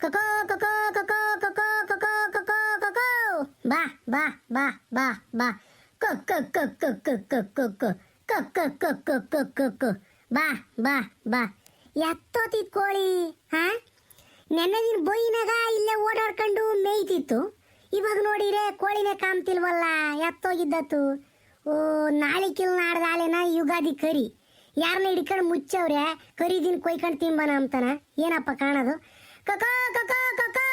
ಕಕೋ ಕಕೋ ಕಕೋ ಕಕೋ ಕಕೋ ಕಕೋ ಕಕೋ ಬಾ ಬಾ ಬಾ ಬಾ ಬಾ ಕ ಕ ಕ ಕ ಕ ಕ ಕ ಕ ಕ ಕ ಕ ಕ ಕ ಕ ಕ ಬಾ ಬಾ ಬಾ ಎತ್ತೋತಿ ಕೋಳಿ ಹಾ ನೆನ್ನೆ ಬೊಯ್ನಾಗ ಇಲ್ಲೇ ಓಡಾಡ್ಕೊಂಡು ಮೇಯ್ತಿತ್ತು ಇವಾಗ ನೋಡಿರೆ ಕೋಳಿನೇ ಕಾಮ್ತಿಲ್ವಲ್ಲ ಎತ್ತೋಗಿದ್ದತ್ತು ಓ ನಾಳಿಕಿಲ್ ನಾಡ್ದಾಲೆನ ಯುಗಾದಿ ಕರಿ ಯಾರನ್ನ ಹಿಡ್ಕೊಂಡು ಮುಚ್ಚವ್ರೆ ಕರಿದಿನ ಕೊಯ್ಕೊಂಡು ತಿಂಬನ ಅಂತಾನ ಏನಪ್ಪ ಕಾಣೋದು ಕಕೋ ಕಕೋ ಕಕೋ.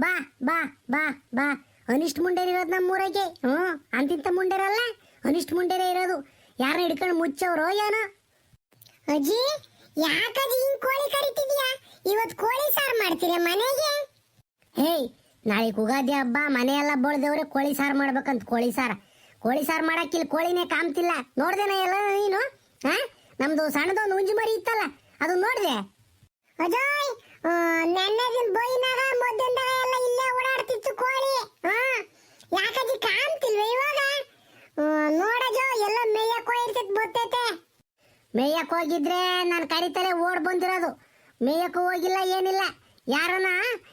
ಬಾ ಬಾ ಬಾ ಬಾ. ಅನಿಷ್ಟ್ ಮುಂಡೇರ್ ಇರೋದು ನಮ್ಮ ಊರಾಗೆ ಹ್ಞೂ, ಅಂತಿಂತ ಮುಂಡೇರಲ್ಲ ಅನಿಷ್ಟ್ ಮುಂಡೇರೇ ಇರೋದು. ಯಾರನ್ನ ಹಿಡ್ಕೊಂಡು ಮುಚ್ಚವ್ರೋ ಏನೋ. ಅಜ್ಜಿ, ಯಾಕಜ್ಜಿ ಹಿಂಗ್ ಕೋಳಿ ಕರಿತಿದ್ಯಾ? ಇವತ್ ಕೋಳಿ ಸಾರು ಮಾಡ್ತೀರಾ ಮನೆಗೆ? ಹೇಯ್ ನಾಳೆ ಉಗಾದಿ ಹಬ್ಬ, ಮನೆಯೆಲ್ಲ ಬಳ್ದೇವ್ರೆ ಕೋಳಿ ಸಾರು ಮಾಡ್ಬೇಕಂತ ಕೋಳಿ ಸಾರ. ಕೋಳಿ ಸಾರು ಮಾಡಕ್ಕಿಲ್ಲ ಕೋಳಿನೇ ಕಾಮ್ತಿಲ್ಲ ನೋಡ್ದೇನ ಎಲ್ಲ ನೀನು? ಹಾ? ನಮ್ದು ಸಣ್ಣದೊಂದು ಉಂಜು ಮರಿ ಇತ್ತಲ್ಲ ಅದು ನೋಡ್ದೆ? ಅಜಯ್ ನೆನ್ನೆ ದಿನ ಬೈನಾಗ ಮಧ್ಯಾಹ್ನದಾಗ ಎಲ್ಲ ಇಲ್ಲೇ ಓಡಾಡ್ತಿತ್ತು ಕೋಳಿ. ಹಾ ಯಾಕಜ್ಜಿ ಕಾಮ್ತಿಲ್ವ ಇವಾಗ? ನೋಡಜೋ ಎಲ್ಲ ಮೇಯಕ್ ಹೋಗಿರ್ತೈತೆ ಬರ್ತೈತೆ. ಮೇಯಕ್ ಹೋಗಿದ್ರೆ ನಾನು ಕರಿತಲೆ ಓಡ್ ಬಂದಿರೋದು. ಮೇಯಕ್ಕೂ ಹೋಗಿಲ್ಲ, ಏನಿಲ್ಲ. ಯಾರನ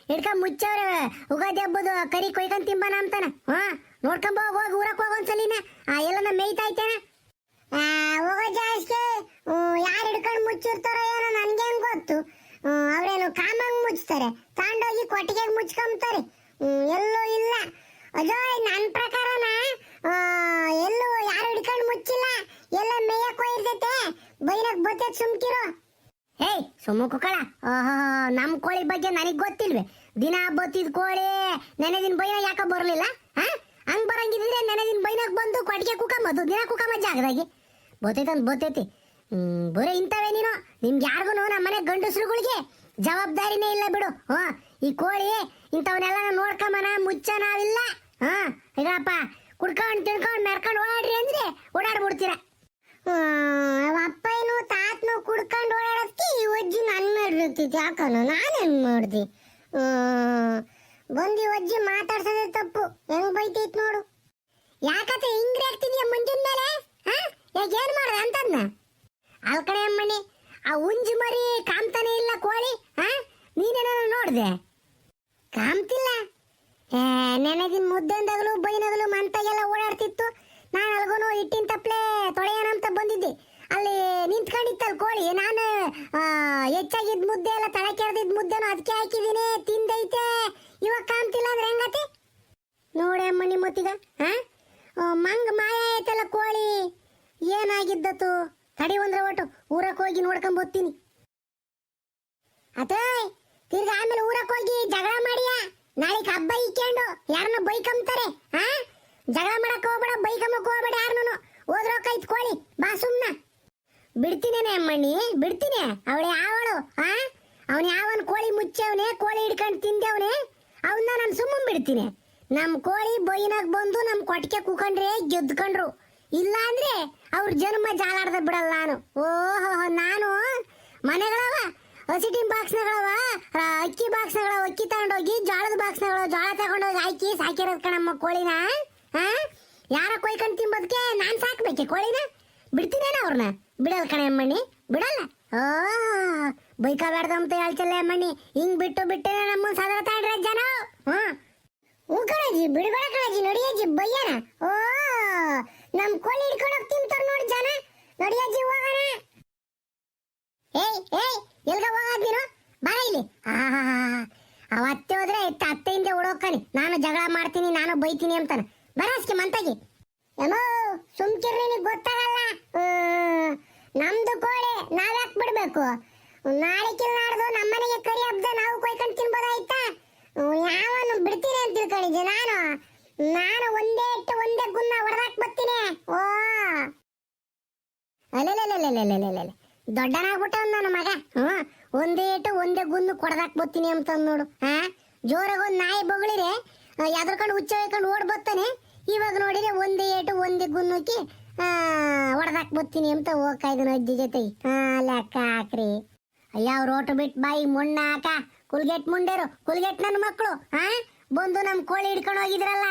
ಹಿಡ್ಕೊಂಡ್ ಮುಚ್ಚವ್ರೆ ಉಗಾದಿ ಹಬ್ಬದ ಕರಿ ಕೊಯ್ಕೊಂಡ್ ತಿಂಬನ ಅಂತಾನ. ಹಾ ನೋಡ್ಕೊಂಬ, ಹೋಗಿ ಊರಕ್ ಹೋಗ ಒಂದ್ಸಲಿನ. ಆ, ಎಲ್ಲನ ಮೇಯ್ತಾ ಐತೇನ ಹೋಗೋ ಜಾಸ್ತಿ ಯಾರು ಹಿಡ್ಕೊಂಡು ಮುಚ್ಚಿರ್ತಾರೋ ಏನೋ ನನ್ಗೇನ್ ಗೊತ್ತು ಹ್ಮ್, ಅವ್ರೇನು ಕಾಮಂಗ್ ಮುಚ್ತಾರೆ ತಾಂಡೋಗಿ ಕೊಟ್ಟಿಗೆ ಮುಚ್ಕೊಂತಾರೆ ಎಲ್ಲೂ ಇಲ್ಲ. ಅಜೋಯ್ ನನ್ನ ಪ್ರಕಾರನ ಎಲ್ಲೂ ಯಾರು ಹಿಡ್ಕೊಂಡು ಮುಚ್ಚಿಲ್ಲ. ಎಲ್ಲ ಮೇಯಕ್ ಹೋಗಿರ್ತೈತೆ ಬೈನಕ್ ಬತ್ತೆ ಸುಮ್ಕಿರೋ. ಏಯ್, ಸುಮ್ಮ ಕುಕ್ಕಳ. ಓಹೋ, ನಮ್ ಕೋಳಿ ಬಗ್ಗೆ ನನಗ್ ಗೊತ್ತಿಲ್ವೇ. ದಿನ ಬತ್ತಿದ ಕೋಳಿ ನೆನೆ ದಿನ ಬೈನ ಯಾಕ ಬರಲಿಲ್ಲ ಹಾ ಹಂಗ್ ಬರಂಗಿದ್ರೆ ನೆನೆ ದಿನ ಬೈನಾಗ ಬಂದು ಕೊಟ್ಟಿಗೆ ಕುಕ್ಕಂಬದು ದಿನ ಕುಕ್ಕಂಬ ಜಾಗದಾಗಿ ಬತ್ತೈತೆ ಅಂತ ಬತ್ತೈತಿ. ಬರೀ ಇಂಥವೇ ನೀನು. ನಿಮ್ಗೆ ಯಾರಿಗೂ ನಮ್ಮ ಮನೆ ಗಂಡಸ್ರುಗಳಿಗೆ ಜವಾಬ್ದಾರಿನೇ ಇಲ್ಲ ಬಿಡು. ಹಾ ಈ ಕೋಳಿ ಇಂಥವನ್ನೆಲ್ಲ ನೋಡ್ಕೊಂಬನ ಮುಚ್ಚ ನಾವಿಲ್ಲ. ಹಾ ಇದಪ್ಪ ಕುಡ್ಕೊಂಡು ತಿಳ್ಕೊಂಡು ಮೆರ್ಕೊಂಡು ಓಡಾಡ್ರಿ ಅಂದ್ರೆ ಓಡಾಡ್ಬಿಡ್ತೀರ. ಅಪ್ಪಯ್ಯನು ತಾತನು ಕುಡ್ಕೊಂಡು ಓಡಾಡೋದಕ್ಕೆ ಈ ಅಜ್ಜಿ ನನ್ ಮಾಡಿರ್ತಿತ್ತು ಯಾಕನು ನಾನೇನ್ ಮಾಡ್ದಿ? ಬಂದು ಒಜ್ಜಿ ಮಾತಾಡ್ಸೋದೇ ತಪ್ಪು. ಹೆಂಗ್ ಬೈತೈತ್ ನೋಡು. ಯಾಕತ್ತೆ, ಹಿಂಗ್ರಿ ಆಗ್ತಿದ್ಯಾ ಮಂಜಿನ ಮೇಲೆ? ಹಾ ಏನ್ ಮಾಡ್ದೆ ಅಂತದ್ನ? ಅಲ್ಕಡೆ ಅಮ್ಮನಿ, ಆ ಉಂಜು ಮರಿ ಕಾಮ್ತಾನೆ ಇಲ್ಲ ಕೋಳಿ. ಹಾ? ನೋಡಿದೆ? ಕಾಮ್ತಿಲ್ಲ ನೆನಗಿನ ಮುದ್ದೆಂದಾಗಲು ಬೈನಾಗಲು ಮಂತಾಗೆಲ್ಲ ಓಡಾಡ್ತಿತ್ತು. ನಾನು ಅಲ್ಗೋನು ಇಟ್ಟಿನ ತೊಳೆಯೋಣ ಅಂತ ಬಂದಿದ್ದೆ. ಅಲ್ಲಿ ನಿಂತ್ಕೊಂಡಿತ್ತಲ್ಲ ಕೋಳಿ. ನಾನು ಹೆಚ್ಚಾಗಿದ್ದ ಮುದ್ದೆ ಎಲ್ಲ ತಲೆ ಕೆರೆದಿದ್ದ ಮುದ್ದೆನೂ ಅದಕ್ಕೆ ಹಾಕಿದ್ದೀನಿ ತಿಂದೈತೆ. ಇವಾಗ ಕಾಮ್ತಿಲ್ಲ ಅಂದ್ರೆ ಹೆಂಗತಿ? ನೋಡಿ ಅಮ್ಮ ಮತ್ತೀಗ ಹಾ ಆ, ಮಂಗ್ ಮಾಯ ಆಯ್ತಲ್ಲ ಕೋಳಿ. ಏನಾಗಿದ್ದತ್ತು? ತಡಿ ಒಂದ್ರ ಒಟ್ಟು ಊರಕ್ಕೆ ಹೋಗಿ ನೋಡ್ಕೊಂಡ್ ಬರ್ತೀನಿ ಅತೇಯ್ ತಿರ್ಗಾ ಆಮೇಲೆ ಊರಕ್ಕೆ ಹೋಗಿ ಜಗಳ ಮಾಡಿಯಾ? ನಾಳೆಗ್ ಹಬ್ಬ ಇಕ್ಕೊಂಡು ಯಾರನ್ನ ಬೈಕಂತಾರೆ ಹಾ ಜಗಳ ಮಾಡಕ್ ಹೋಗ್ಬೇಡ ಬೈಕಮ್ಮಕ್ ಹೋಗ್ಬೇಡ ಯಾರನ್ನು. ಹೋದ್ರೋಕೈತ್ ಕೋಳಿ ಬಾ ಸುಮ್ನ. ಬಿಡ್ತೀನೇನೆ ಅಮ್ಮಣ್ಣಿ, ಬಿಡ್ತೀನಿ. ಅವಳು ಯಾವಳು ಹಾ ಅವನ್ ಯಾವನ್ ಕೋಳಿ ಮುಚ್ಚವನೆ, ಕೋಳಿ ಹಿಡ್ಕೊಂಡು ತಿಂದವನೆ ಅವನ್ನ ನಾನು ಸುಮ್ಮನೆ ಬಿಡ್ತೀನಿ. ನಮ್ಮ ಕೋಳಿ ಬೈನಾಗ ಬಂದು ನಮ್ಮ ಕೊಟ್ಟಿಗೆ ಕೂಕೊಂಡ್ರೆ ಗೆದ್ಕೊಂಡ್ರು. ಇಲ್ಲ ಅಂದ್ರೆ ಅವ್ರ ಜನ್ಮ ಜಾಲಾಡ್ದ ಬಿಡಲ್ಲ ನಾನು. ಓಹೋ ನಾನು ಮನೆಗಳವ? ಹಸಿಟಿನ್ ಬಾಕ್ಸ್ನಗಳವ? ಅಕ್ಕಿ ಬಾಕ್ಸ್ನಗಳ ಅಕ್ಕಿ ತಗೊಂಡೋಗಿ ಜೋಳದ ಬಾಕ್ಸ್ನಗಳು ಜೋಳ ತಗೊಂಡೋಗಿ ಹಾಕಿ ಸಾಕಿರೋದ್ ಕಣಮ್ಮ ಕೋಳಿನ ಹಾ ಯಾರ ಕೊಯ್ಕೊಂಡು ತಿಂಬೋದಕ್ಕೆ ನಾನು ಸಾಕ್ಬೇಕೆ ಕೋಳಿನ? ಬಿಡ್ತೀನೇನ ಅವ್ರನ್ನ ಬಿಡಲ್ಲ ಕಣೆ ಅಮ್ಮಣ್ಣಿ, ಬಿಡಲ್ಲ. ಓ ಬೈಕಬೇಡ್ದು ಅಂತ ಹೇಳ್ತಲ್ಲ ಅಮ್ಮಣ್ಣಿ. ಹಿಂಗ್ ಬಿಟ್ಟು ಬಿಟ್ಟೆ ನಮ್ಮ ಸದರ ತಾಂಡ್ರೆ ಜನ ಹಾ? ಹ್ಞೂ ಕಣಜಿ ಬಿಡ್ಬೇಡ ಕಣಜಿ ನಡಿಯಜ್ಜಿ ಬಯ್ಯನ ಓ, ನಮ್ ಕೋಳಿ ಹಿಡ್ಕೊಂಡು ಹೋಗಿ ಅವತ್ತೆ ಹೋದ್ರೆ ಇತ್ತ ಅತ್ತೆಯಿಂದ ನಾನು ಜಗಳ ಮಾಡ್ತೀನಿ, ನಾನು ಬೈತೀನಿ ಅಂತಾನೆ. ಬರಾಸ್ಕೆ ಮಂತಗಿ. ಎಮೋ ಸುಮ್ಕಿರ್ರಿ ನಿಮ್ಗೆ ಗೊತ್ತಾಗಲ್ಲ. ನಮ್ದು ಕೋಳಿ ನಾವ್ಯಾಕ್ ಬಿಡ್ಬೇಕು? ನಾಳಿಕಿಲ್ ನಾಡ್ದು ನಮ್ಮನೆಗೆ ಕರಿ ಹಬ್ಬದ ನಾವು ಕೊಯ್ಕೊಂಡು ತಿನ್ಬೋದಾಯ್ತಾ ಯಾವನು ಬಿಡ್ತೀನಿ ಅಂತ ತಿಳ್ಕೊಂಡಿದ್ದೆ ನಾನು. ನಾನು ಒಂದೇ ಇಟ್ಟು ಒಂದೇ ಗುನ್ನ ಹೊಡೆದಾಕ್ ಬರ್ತೀನಿ. ಓ. ಅಲ್ಲ ದೊಡ್ಡನಾಗ್ಬಿಟ್ಟ ನನ್ನ ಮಗ ಒಂದೇ ಇಟ್ಟು ಒಂದೇ ಗುಂದು ಕೊಡದಾಕ್ ಬರ್ತೀನಿ ಅಂತ ನೋಡು. ಹಾ ಜೋರಾಗ ಒಂದ್ ನಾಯಿ ಬೊಗಳಿರೆ ಯಾವ್ದ್ರಕೊಂಡು ಹುಚ್ಚ ಹೊಯ್ಕೊಂಡು ಓಡ್ ಬರ್ತಾನೆ. ಇವಾಗ ನೋಡಿದ್ರೆ ಒಂದೇ ಏಟು ಒಂದೇ ಗುನ್ನಕ್ಕೆ ಹೊಡೆದಾಕ್ ಬತ್ತೀನಿ ಅಂತ ಹೋಗ್ತಾ ಇದ್ದಾನೆ ಅಜ್ಜಿ ಜೊತೆ. ಹಾ ಲೆಕ್ಕ ಹಾಕ್ರಿ. ಅಯ್ಯ, ಅವ್ರ ಓಟು ಬಿಟ್ಟು ಬಾಯಿ ಮೊಣ್ಣ ಹಾಕ ಕುಲ್ಗೆಟ್ ಮುಂಡೇರು, ಕುಲ್ಗೆಟ್ ನನ್ನ ಮಕ್ಕಳು ಹಾ? ಬಂದು ನಮ್ ಕೋಳಿ ಹಿಡ್ಕೊಂಡು ಹೋಗಿದ್ರಲ್ಲ,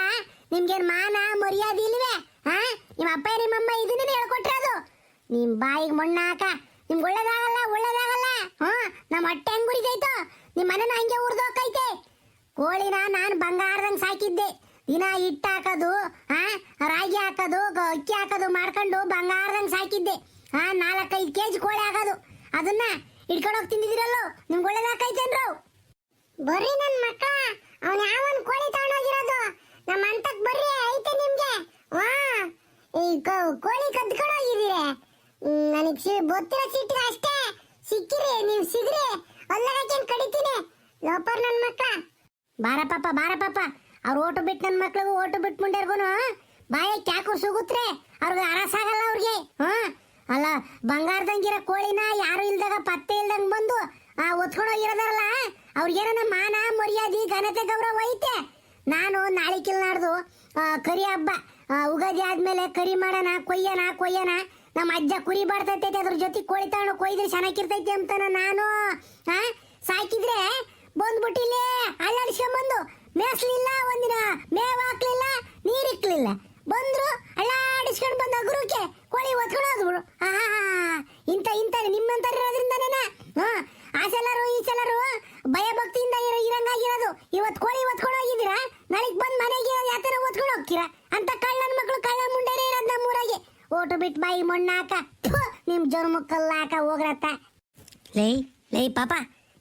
ನಿಮ್ಗೇನ್ ಮಾನ, ಮರ್ಯಾದೆ ಇಲ್ವೇ? ಹಾ? ನಿಮ್ಮ ಅಪ್ಪ, ನಿಮ್ಮಮ್ಮ ಇದನ್ನೇ ಹೇಳ್ಕೊಟ್ರದು? ನಿಮ್ ಬಾಯಿಗೆ ಮಣ್ಣ ಹಾಕ ನಿಮ್ಗೆ ಒಳ್ಳೇದಾಗಲ್ಲ ಒಳ್ಳೇದಾಗಲ್ಲ? ಹಾ ನಮ್ಮ ಹೊಟ್ಟೆ ಹೆಂಗ್ ಉರಿತೈತೋ ನಿಮ್ಮ ಮನೆನ ಹಂಗೆ ಉರ್ದೋಕೈತೆ ಕೋಳಿನ ನಾನು ಬಂಗಾರದಂಗೆ ಸಾಕಿದ್ದೆ. ದಿನ ಹಿಟ್ಟು ಹಾಕೋದು ಹಾ ರಾಗಿ ಹಾಕೋದು, ಅಕ್ಕಿ ಹಾಕೋದು ಮಾಡ್ಕೊಂಡು ಬಂಗಾರದಂಗೆ ಸಾಕಿದ್ದೆ. ಹಾ ನಾಲ್ಕೈದು ಕೆ ಜಿ ಕೋಳಿ ಹಾಕೋದು. ಅದನ್ನ ಹಿಡ್ಕೊಂಡು ಹೋಗಿ ತಿಂದಿದಿರಲ್ಲೋ ನಿಮ್ಗೆ ಒಳ್ಳೇದಾಕೈತೇನ್ರು ಬರ್ರಿ ನನ್ನ ಮಕ್ಕಳ ಅವನು ಯಾವನ್ ಕೋಳಿ ತಗೊಂಡೋಗಿರೋದು ನಮ್ಮ ಅಂತಕ್ ಬರ್ರಿ, ಐತೆ ನಿಮ್ಗೆ. ವಾ ಈ ಕೋಳಿ ಕದ್ಕೊಂಡು ಹೋಗಿದ್ದೀರಿ. ನನಗೆ ಗೊತ್ತಿರೋ ಸಿಟ್ಟಿಗೆ ಅಷ್ಟೇ ಸಿಕ್ಕಿರಿ ನೀವು ಸಿಗ್ರಿ ಅಲ್ಲಗೇನ್ ಕಡಿತೀನಿ ಲೋಪರ್ ನನ್ನ ಮಕ್ಕಳ ಬಾರ ಪಾಪ ಬಾರ ಪಾಪ ಅವ್ರು ಓಟು ಬಿಟ್ಟು ನನ್ನ ಮಕ್ಳಿಗೂ ಓಟು ಬಿಟ್ಟು ಮುಂಡೆರ್ಗುನು. ಬಾಯಿ ಕ್ಯಾಕು ಸುಗುತ್ರೆ ಅವ್ರಿಗೆ ಅರಸಾಗಲ್ಲ ಅವ್ರಿಗೆ. ಹಾ? ಅಲ್ಲ ಬಂಗಾರದಂಗಿರೋ ಕೋಳಿನ ಯಾರು ಇಲ್ದಾಗ ಪತ್ತೆ ಇಲ್ದಂಗೆ ಬಂದು ಆ ಒತ್ಕೊಂಡೋಗಿರೋದಾರಲ್ಲ ಅವ್ರಿಗೇನ ಮಾನ ಮರ್ಯಾದಿ ಘನತೆ ಗೌರವ ಐತೆ. ನಾನು ನಾಳಿಕಿಲ್ ನಾಡ್ದು ಆ, ಕರಿ ಹಬ್ಬ ಉಗಾದಿ ಆದ್ಮೇಲೆ ಕರಿ ಮಾಡೋಣ ಕೊಯ್ಯನ ಕೊಯ್ಯೋಣ. ನಮ್ಮ ಅಜ್ಜ ಕುರಿ ಬಾಡ್ತೈತೆ ಅದ್ರ ಜೊತೆ ಕೋಳಿ ತಗೊಂಡು ಕೊಯ್ದ್ರೆ ಚೆನ್ನಾಗಿರ್ತೈತೆ ಅಂತ ನಾನು. ಹಾ ಸಾಕಿದ್ರೆ ಬಂದ್ಬಿಟ್ಟಿಲ್ಲೇ ಅಳ್ಳಾಡಿಸ್ಕೊಂಬಂದು ಮೇಸ್ಲಿಲ್ಲ ಒಂದಿನ, ಮೇವ್ ಹಾಕ್ಲಿಲ್ಲ ನೀರಿಕ್ಲಿಲ್ಲ ಬಂದ್ರು ಅಳ್ಳಾಡಿಸ್ಕೊಂಡು ಬಂದ ಗುರುಕೆ ಕೋಳಿ ಒತ್ಕೊಂಡು ಹೋದ್ಬಿಡು. ಇಂಥ ಇಂಥ ನಿಮ್ಮಂತರ ಇರೋದ್ರಿಂದನೇನ? ಹಾ, ಆ ಸಲರು, ಈ ಸಲರು ಭಯ ಭಕ್ತಿಯಿಂದ ಇರೋ, ಇರಂಗಾಗಿರೋದು. ಇವತ್ತು ಕೋಳಿ ಒತ್ಕೊಂಡು ಹೋಗಿದ್ದೀರಾ? ನಾಳೆಗೆ ಬಂದು ಮನೆಗೆ ಯಾತರ ಒತ್ಕೊಂಡು ಹೋಗ್ತೀರಾ? ಅಂತ ಕಳ್ಳನ ಮಕ್ಕಳು ಕಳ್ಳ ಮುಂಡೆನೇ ಇರೋದು ನಮ್ಮೂರಾಗೆ. ಓಟು ಬಿಟ್ಟು ಬಾಯಿ ಮಣ್ಣಾಕ ನಿಮ್ ಜರ್ಮಕ್ಕಲ್ಲಾಕ ಹೋಗ್ರತ್ತ. ಲೈ ಲೈ ಪಾಪ,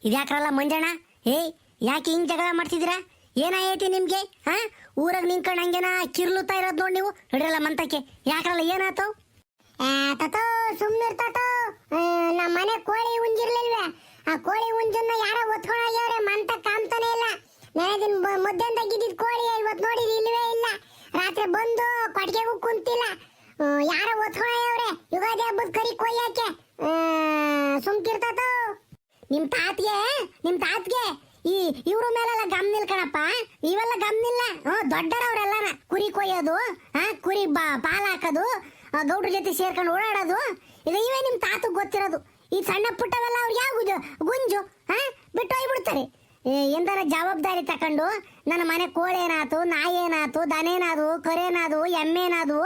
ಇದ್ಯಾಕ್ರಲ್ಲ ಮಂಜಣ್ಣ? ಏಯ್ ಯಾಕೆ ಹಿಂಗ್ ಜಗಳ ಮಾಡ್ತಿದ್ದೀರಾ? ಏನಾಗೈತಿ ನಿಮ್ಗೆ? ಹಾ? ಊರಾಗ ನಿಂತ್ಕೊಂಡು ಹಂಗೇನ ಕಿರ್ಲುತ್ತಾ ಇರೋದು ನೋಡಿ ನೀವು? ಹಿಡಿಯಲ್ಲ ಮಂತಕ್ಕೆ. ಯಾಕ್ರಲ್ಲ ಏನಾತು ತತೋ ಸುಮ್ಮನೆ ತಾತೋ ನಮ್ಮ ಮನೆ ಕೋಳಿ ಉಂಜಿರ್ಲಿಲ್ವೇ ಆ ಕೋಳಿ ಉಂಜನ್ನ ಯಾರ ಒತ್ಕೊಂಡು ಹೋಗ್ಯವ್ರೆ ಮಂತ ಕಾಮ್ತಾನೆ ಇಲ್ಲ. ನೆನೆ ದಿನ ತೆಗಿದಿದ್ ಕೋಳಿ ಇವತ್ತು ನೋಡಿದ್ ಇಲ್ವೇ ಇಲ್ಲ. ರಾತ್ರಿ ಬಂದು ಕೊಟ್ಟಿಗೆಗೂ ಕುಂತಿಲ್ಲ. ಆ, ಯಾರ ಒತ್ಕೊಂಡು ಹೋಗ್ಯವ್ರೆ ಯುಗಾದಿ ಹಬ್ಬದ ಕರಿ ಕೊಯ್ಯಾಕೆ? ಸುಮ್ಕಿರ್ತಾತೋ. ನಿಮ್ ತಾತ್ಗೆ ನಿಮ್ ತಾತ್ಗೆ, ಈ ಇವ್ರ ಮೇಲೆಲ್ಲ ಗಮ್ನಿಲ್ ಕಣಪ್ಪ. ಇವೆಲ್ಲ ಗಮ್ನಿಲ್ಲ ಹ್ಮ್ ದೊಡ್ಡರವ್ರೆಲ್ಲನ. ಕುರಿ ಕೊಯ್ಯೋದು ಆ ಕುರಿ ಬಾ, ಪಾಲ್ ಹಾಕೋದು ಗೌಡ್ರ ಜೊತೆ ಸೇರ್ಕೊಂಡು ಓಡಾಡೋದು. ಇದು ಇವೇ ನಿಮ್ ತಾತ ಗೊತ್ತಿರೋದು. ಈ ಸಣ್ಣ ಪುಟ್ಟವೆಲ್ಲ ಅವ್ರು ಯಾವ ಗುಜು, ಗುಂಜು, ಹಾ, ಬಿಟ್ಟು ಹೋಗ್ಬಿಡ್ತಾರೆ ಎಂದರ ಜವಾಬ್ದಾರಿ ತಕೊಂಡು ನನ್ನ ಮನೆ ಕೋಳೇನಾತು ನಾಯೇನಾತು ದನೇನಾದು ಕರೇನಾದು ಎಮ್ಮೆನಾದು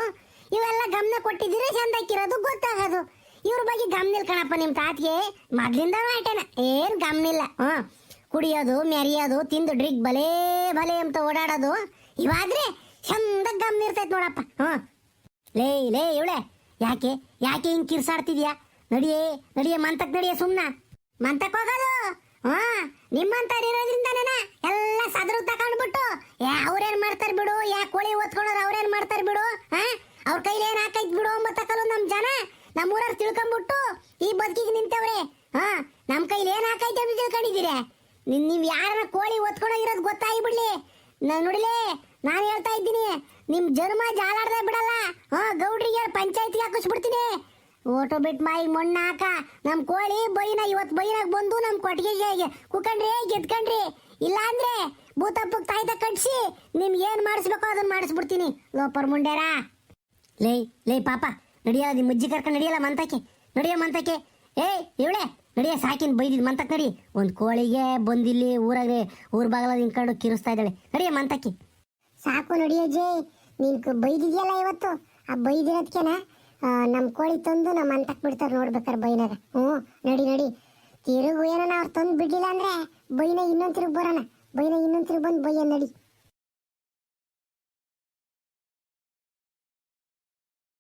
ಇವೆಲ್ಲ ಗಮನ ಕೊಟ್ಟಿದ್ದೀರಿ ಚಂದಕ್ಕಿರೋದು ಗೊತ್ತಾಗೋದು. ಇವ್ರ ಬಗ್ಗೆ ಗಮನ ಕಣಪ್ಪ ನಿಮ್ ತಾತಿಗೆ. ಮೊದ್ಲಿಂದ ಆಟೇನ ಏನ್ ಗಮನ ಇಲ್ಲ ಕುಡಿಯೋದು, ಮೆರಿಯೋದು, ತಿಂದು ಡ್ರಿಗ್ ಬಲೇ ಬಲೆ ಅಂತ ಓಡಾಡೋದು. ಇವಾದ್ರೆ ಚಂದ ಗಮನ ಇರ್ತೈತ್ ನೋಡಪ್ಪ. ಹ್ಮ್ ಲೇ ಲೇ, ಇವಳೆ. ಯಾಕೆ? ಯಾಕೆ ಹಿಂಗ್ ಕಿರ್ಸಾಡ್ತಿದ್ಯಾ? ನಡಿಯೇ ನಡಿಯೇ, ಮಂತಕ್ ನಡಿಯೇ ಸುಮ್ನ. ಮಂತಕ್ ಹೋಗೋದು. ಹಾ ನಿಮ್ಮಂತ ಇರೋದ್ರಿಂದನೇನ ಎಲ್ಲ ಸದ್ರು ತಕೊಂಡ್ಬಿಟ್ಟು ಅವ್ರೇನ್ ಮಾಡ್ತಾರ ಬಿಡು? ಯಾ ಕೋಳಿ ಓದ್ಕೊಳ್ಳೋರು ಅವ್ರೇನ್ ಮಾಡ್ತಾರ ಬಿಡು? ಹಾ? ಅವ್ರ ಕೈಲಿ ಏನ್ ಹಾಕೈತ್ ಬಿಡು ಅಂಬತ್ತಕಲು ನಮ್ ಜನ? ನಮ್ಮ ಊರವ್ರು ತಿಳ್ಕೊಂಬಿಟ್ಟು ಈ ಬದುಕಿಗೆ ನಿಂತವ್ರೆ. ಹಾ, ನಮ್ ಕೈಲಿ ಏನ್ ಹಾಕೈತೆ ಅಂತ ತಿಳ್ಕೊಂಡಿದ್ದೀರ? ನಿನ್ ನೀವ್ ಯಾರನ್ನ ಕೋಳಿ ಒತ್ಕೊಂಡೋಗಿರೋದು ಗೊತ್ತಾಗ್ಬಿಡ್ಲಿ. ನಾನ್ ನೋಡಿಲೇ, ನಾನು ಹೇಳ್ತಾ ಇದ್ದೀನಿ, ನಿಮ್ ಜನ್ಮ ಜಾಲಾಡ್ದೆ ಬಿಡಲ್ಲ. ಹಾ, ಗೌಡ್ರಿಗೆ ಪಂಚಾಯತ್ಗೆ ಹಾಕಿಸ್ಬಿಡ್ತೀನಿ. ಓಟೋ ಬಿಟ್ ಮಾಯಿ ಮಣ್ಣ ಹಾಕ. ನಮ್ ಕೋಳಿ ಬೈನ ಇವತ್ ಬೈನಾಗ ಬಂದು ನಮ್ ಕೊಟ್ಟಿಗೆಗೆ ಕುಕಂಡ್ರಿ, ಗೆದ್ಕಂಡ್ರಿ. ಇಲ್ಲ ಅಂದ್ರೆ ಭೂತಪ್ಪಕ್ ತಾಯ್ತ ಕಟ್ಸಿ ನಿಮ್ಗೆ ಏನ್ ಮಾಡಿಸ್ಬೇಕೋ ಅದನ್ನ ಮಾಡಿಸ್ಬಿಡ್ತೀನಿ. ಲೋಪರ್ ಮುಂಡೇರ? ಲೇ ಲೇ ಪಾಪ ನಡಿಯಲ್ಲ ನಿಮ್ಮ ಅಜ್ಜಿ ಕರ್ಕೊಂಡು ನಡಿಯಲ್ಲ ಮಂತಕ್ಕೆ? ನಡಿಯ ಮಂತಕ್ಕೆ? ಏಯ್, ಇವಳೆ? ನಡಿಯ, ಸಾಕಿನ್ ಬೈದಿದ್ ಮಂತಕ್ ನಡಿ. ಒಂದ್ ಕೋಳಿಗೆ ಬಂದಿಲ್ಲಿ ಊರಾಗೆ, ಊರ್ ಬಾಗಲ ನಿಂತ್ಕೊಂಡು ಕಿರಿಸ್ತಾ ಇದ್ದಾಳೆ. ನಡಿಯ ಮಂತಕ್ಕೆ? ಸಾಕು ನಡಿಯಜ್ಜಿ ನೀನ್ ಕ- ಬೈದಿದ್ಯಲ್ಲ ಇವತ್ತು? ಆ ಬೈದಿರೋದ್ಕೆನ? ನಮ್ಮ ಕೋಳಿ ತಂದು ನಮ್ಮ ಮಂತಕ್ ಬಿಡ್ತಾರೆ ನೋಡ್ಬೇಕಾರೆ ಬೈನಾಗ. ಹ್ಞೂ, ನಡಿ ನಡಿ. ತಿರುಗು ಏನೋ ಅವ್ರು ತಂದು ಬಿಡ್ಲಿಲ್ಲ ಅಂದ್ರೆ ಬೈನ ಇನ್ನೊಂದು ತಿರುಗಿ ಬರೋಣ. ಬೈನ ಇನ್ನೊಂದ್ ತಿರುಗಿ ಬಂದು ಬೈಯ, ನಡಿ.